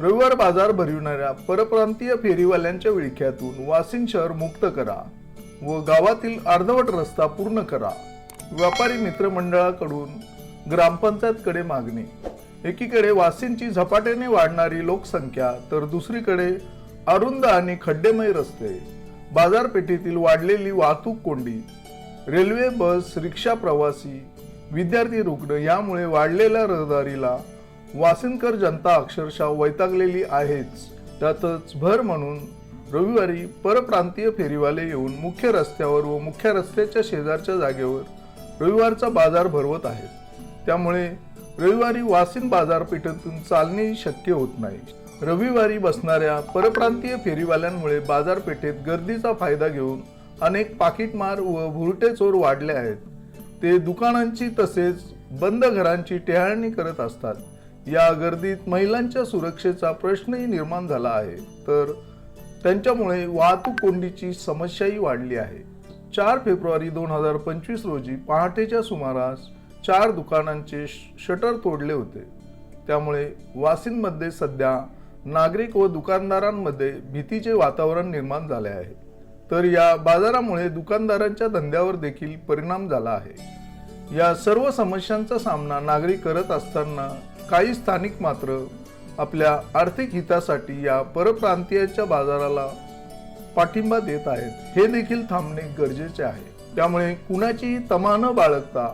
रविवार बाजार भरविणाऱ्या परप्रांतीय फेरीवाल्यांच्या विळख्यातून वाशिम शहर मुक्त करा व गावातील अर्धवट रस्ता पूर्ण करा. व्यापारी मित्रमंडळाकडून ग्रामपंचायतकडे मागणी. एकीकडे वासींची झपाट्याने वाढणारी लोकसंख्या तर दुसरीकडे अरुंद आणि खड्डेमय रस्ते. बाजारपेठेतील वाढलेली वाहतूक कोंडी रेल्वे बस रिक्षा प्रवासी विद्यार्थी रुग्ण यामुळे वाढलेल्या रहदारीला वासिनकर जनता अक्षरशः वैतागलेली आहेच. त्यातच भर म्हणून रविवारी परप्रांतीय फेरीवाले येऊन मुख्य रस्त्यावर व मुख्य रस्त्याच्या शेजारच्या जागेवर रविवारचा बाजार भरवत आहेत. त्यामुळे रविवारी वासिन बाजारपेठेतून चालणे शक्य होत नाही. रविवारी बसणाऱ्या परप्रांतीय फेरीवाल्यांमुळे बाजारपेठेत गर्दीचा फायदा घेऊन अनेक पाकिटमार व भुरटे चोर वाढले आहेत. ते दुकानांची तसेच बंद घरांची टेहाळणी करत असतात. या गर्दीत महिलांच्या सुरक्षेचा प्रश्नही निर्माण झाला आहे. तर त्यांच्यामुळे वाहतूक कोंडीची समस्याही वाढली आहे. चार फेब्रुवारी दोन हजार पंचवीस रोजी पहाटेच्या सुमारास चार दुकानांचे श- शटर तोडले होते. त्यामुळे वासींमध्ये सध्या नागरिक व दुकानदारांमध्ये भीतीचे वातावरण निर्माण झाले आहे. तर या बाजारामुळे दुकानदारांच्या धंद्यावर देखील परिणाम झाला आहे. या सर्व समस्यांचा सामना नागरिक करत असताना काही स्थानिक मात्र आपल्या आर्थिक हितासाठी या परप्रांतीयाच्या बाजाराला पाठिंबा देत आहेत. हे देखील थांबणे गरजेचे आहे. त्यामुळे कुणाचीही तमा न बाळगता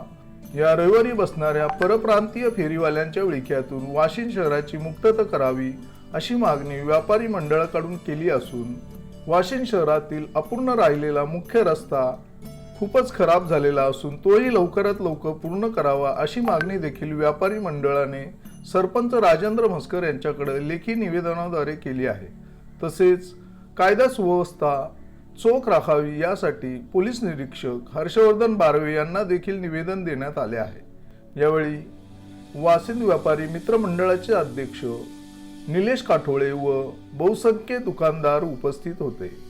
या रविवारी बसणाऱ्या परप्रांतीय फेरीवाल्यांच्या विळख्यातून वाशिम शहराची मुक्तता करावी अशी मागणी व्यापारी मंडळाकडून केली असून वाशिम शहरातील अपूर्ण राहिलेला मुख्य रस्ता खूपच खराब झालेला असून तोही लवकरात लवकर पूर्ण करावा अशी मागणी देखील व्यापारी मंडळाने सरपंच राजेंद्र म्हस्कर यांच्याकडे लेखी निवेदनाद्वारे केली आहे. तसेच कायदा सुव्यवस्था चोख राखावी यासाठी पोलीस निरीक्षक हर्षवर्धन बारवे यांना देखील निवेदन देण्यात आले आहे. यावेळी वासिंद व्यापारी मित्रमंडळाचे अध्यक्ष निलेश काठोळे व बहुसंख्य दुकानदार उपस्थित होते.